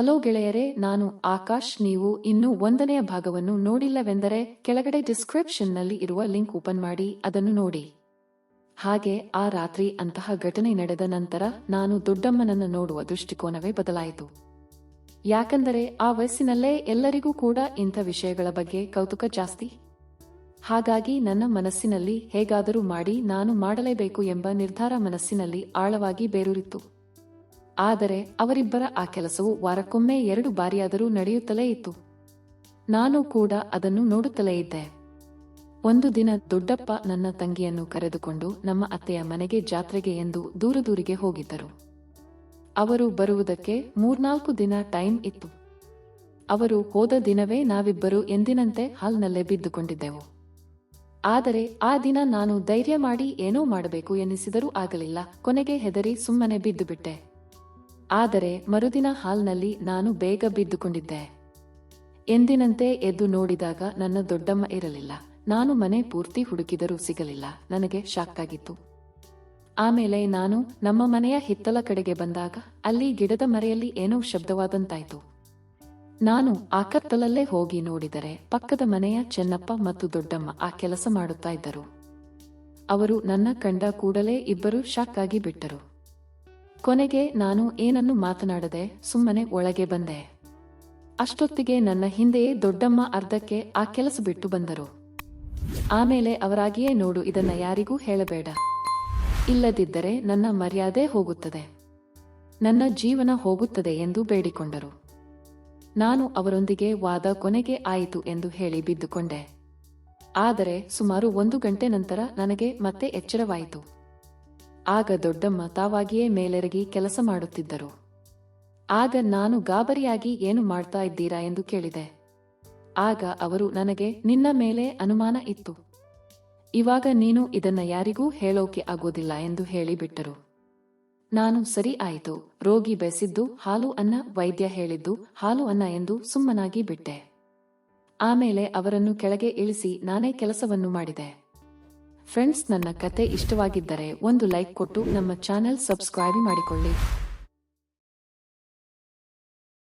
Hello ಗೆಳೆಯರೇ, ನಾನು ಆಕಾಶ್. ನೀವು ಇನ್ನೂ ಒಂದನೆಯ ಭಾಗವನ್ನು ನೋಡಿಲ್ಲವೆಂದರೆ ಕೆಳಗಡೆ ಡಿಸ್ಕ್ರಿಪ್ಷನ್ನಲ್ಲಿ ಇರುವ ಲಿಂಕ್ ಓಪನ್ ಮಾಡಿ, ಅದನ್ನು ನೋಡಿ. ಹಾಗೆ, ಆ ರಾತ್ರಿ ಅಂತಹ ಘಟನೆ ನಡೆದ ನಂತರ ನಾನು ದೊಡ್ಡಮ್ಮನನ್ನು ನೋಡುವ ದೃಷ್ಟಿಕೋನವೇ ಬದಲಾಯಿತು. ಯಾಕೆಂದರೆ, ಆ ವಯಸ್ಸಿನಲ್ಲೇ ಎಲ್ಲರಿಗೂ ಕೂಡ ಇಂಥ ವಿಷಯಗಳ ಬಗ್ಗೆ ಕೌತುಕ ಜಾಸ್ತಿ. ಹಾಗಾಗಿ, ನನ್ನ ಮನಸ್ಸಿನಲ್ಲಿ ಹೇಗಾದರೂ ಮಾಡಿ ನಾನು ಮಾಡಲೇಬೇಕು ಎಂಬ ನಿರ್ಧಾರ ಮನಸ್ಸಿನಲ್ಲಿ ಆಳವಾಗಿ ಬೇರೂರಿತ್ತು. ಆದರೆ ಅವರಿಬ್ಬರ ಆ ಕೆಲಸವು ವಾರಕ್ಕೊಮ್ಮೆ ಎರಡು ಬಾರಿಯಾದರೂ ನಡೆಯುತ್ತಲೇ ಇತ್ತು. ನಾನು ಕೂಡ ಅದನ್ನು ನೋಡುತ್ತಲೇ ಇದ್ದೆ. ಒಂದು ದಿನ ದೊಡ್ಡಪ್ಪ ನನ್ನ ತಂಗಿಯನ್ನು ಕರೆದುಕೊಂಡು ನಮ್ಮ ಅತ್ತೆಯ ಮನೆಗೆ ಜಾತ್ರೆಗೆ ಎಂದು ದೂರ ದೂರಿಗೆ ಹೋಗಿದ್ದರು. ಅವರು ಬರುವುದಕ್ಕೆ ಮೂರ್ನಾಲ್ಕು ದಿನ ಟೈಮ್ ಇತ್ತು. ಅವರು ಹೋದ ದಿನವೇ ನಾವಿಬ್ಬರು ಎಂದಿನಂತೆ ಹಾಲ್ನಲ್ಲೇ ಬಿದ್ದುಕೊಂಡಿದ್ದೆವು. ಆದರೆ ಆ ದಿನ ನಾನು ಧೈರ್ಯ ಮಾಡಿ ಏನೋ ಮಾಡಬೇಕು ಎನಿಸಿದರೂ ಆಗಲಿಲ್ಲ. ಕೊನೆಗೆ ಹೆದರಿ ಸುಮ್ಮನೆ ಬಿದ್ದು ಬಿಟ್ಟೆ ಆದರೆ ಮರುದಿನ ಹಾಲ್ನಲ್ಲಿ ನಾನು ಬೇಗ ಬಿದ್ದುಕೊಂಡಿದ್ದೆ. ಎಂದಿನಂತೆ ಎದ್ದು ನೋಡಿದಾಗ ನನ್ನ ದೊಡ್ಡಮ್ಮ ಇರಲಿಲ್ಲ. ನಾನು ಮನೆ ಪೂರ್ತಿ ಹುಡುಕಿದರೂ ಸಿಗಲಿಲ್ಲ. ನನಗೆ ಶಾಕ್ ಆಗಿತ್ತು. ಆಮೇಲೆ ನಾನು ನಮ್ಮ ಮನೆಯ ಹಿತ್ತಲ ಕಡೆಗೆ ಬಂದಾಗ ಅಲ್ಲಿ ಗಿಡದ ಮರೆಯಲ್ಲಿ ಏನೋ ಶಬ್ದವಾದಂತಾಯ್ತು. ನಾನು ಆ ಕತ್ತಲಲ್ಲೇ ಹೋಗಿ ನೋಡಿದರೆ ಪಕ್ಕದ ಮನೆಯ ಚೆನ್ನಪ್ಪ ಮತ್ತು ದೊಡ್ಡಮ್ಮ ಆ ಕೆಲಸ ಮಾಡುತ್ತಾ ಇದ್ದರು. ಅವರು ನನ್ನ ಕಂಡ ಕೂಡಲೇ ಇಬ್ಬರು ಶಾಕ್ ಆಗಿ ಬಿಟ್ಟರು. ಕೊನೆಗೆ ನಾನು ಏನನ್ನು ಮಾತನಾಡದೆ ಸುಮ್ಮನೆ ಒಳಗೆ ಬಂದೆ. ಅಷ್ಟೊತ್ತಿಗೆ ನನ್ನ ಹಿಂದೆಯೇ ದೊಡ್ಡಮ್ಮ ಅರ್ಧಕ್ಕೆ ಆ ಕೆಲಸ ಬಿಟ್ಟು ಬಂದರು. ಆಮೇಲೆ ಅವರಾಗಿಯೇ ನೋಡು, ಇದನ್ನ ಯಾರಿಗೂ ಹೇಳಬೇಡ. ಇಲ್ಲದಿದ್ದರೆ ನನ್ನ ಮರ್ಯಾದೆ ಹೋಗುತ್ತದೆ. ನನ್ನ ಜೀವನ ಹೋಗುತ್ತದೆ ಎಂದು ಬೇಡಿಕೊಂಡರು. ನಾನು ಅವರೊಂದಿಗೆ ವಾದ ಕೊನೆಗೆ ಆಯಿತು ಎಂದು ಹೇಳಿ ಬಿದ್ದುಕೊಂಡೆ. ಆದರೆ ಸುಮಾರು ಒಂದು ಗಂಟೆ ನಂತರ ನನಗೆ ಮತ್ತೆ ಎಚ್ಚರವಾಯಿತು. ಆಗ ದೊಡ್ಡಮ್ಮ ತಾವಾಗಿಯೇ ಮೇಲೆರಗಿ ಕೆಲಸ ಮಾಡುತ್ತಿದ್ದರು. ಆಗ ನಾನು ಗಾಬರಿಯಾಗಿ ಏನು ಮಾಡ್ತಾ ಇದ್ದೀರಾ ಎಂದು ಕೇಳಿದೆ. ಆಗ ಅವರು ನನಗೆ, ನಿನ್ನ ಮೇಲೆ ಅನುಮಾನ ಇತ್ತು. ಇವಾಗ ನೀನು ಇದನ್ನ ಯಾರಿಗೂ ಹೇಳೋಕೆ ಆಗೋದಿಲ್ಲ ಎಂದು ಹೇಳಿಬಿಟ್ಟರು. ನಾನು ಸರಿ ಆಯಿತು, ರೋಗಿ ಬೆಸಿದ್ದು, ಹಾಲು ಅನ್ನ ವೈದ್ಯ ಹೇಳಿದ್ದು, ಹಾಲು ಅನ್ನ ಎಂದು ಸುಮ್ಮನಾಗಿ ಬಿಟ್ಟೆ. ಆಮೇಲೆ ಅವರನ್ನು ಕೆಳಗೆ ಇಳಿಸಿ ನಾನೇ ಕೆಲಸವನ್ನು ಮಾಡಿದೆ. ಫ್ರೆಂಡ್ಸ್ ನನ್ನ ಕತೆ ಇಷ್ಟವಾಗಿದ್ದರೆ ಒಂದು ಲೈಕ್ ಕೊಟ್ಟು ನಮ್ಮ ಚಾನೆಲ್ ಸಬ್ಸ್ಕ್ರೈಬ್ ಮಾಡಿಕೊಳ್ಳಿ.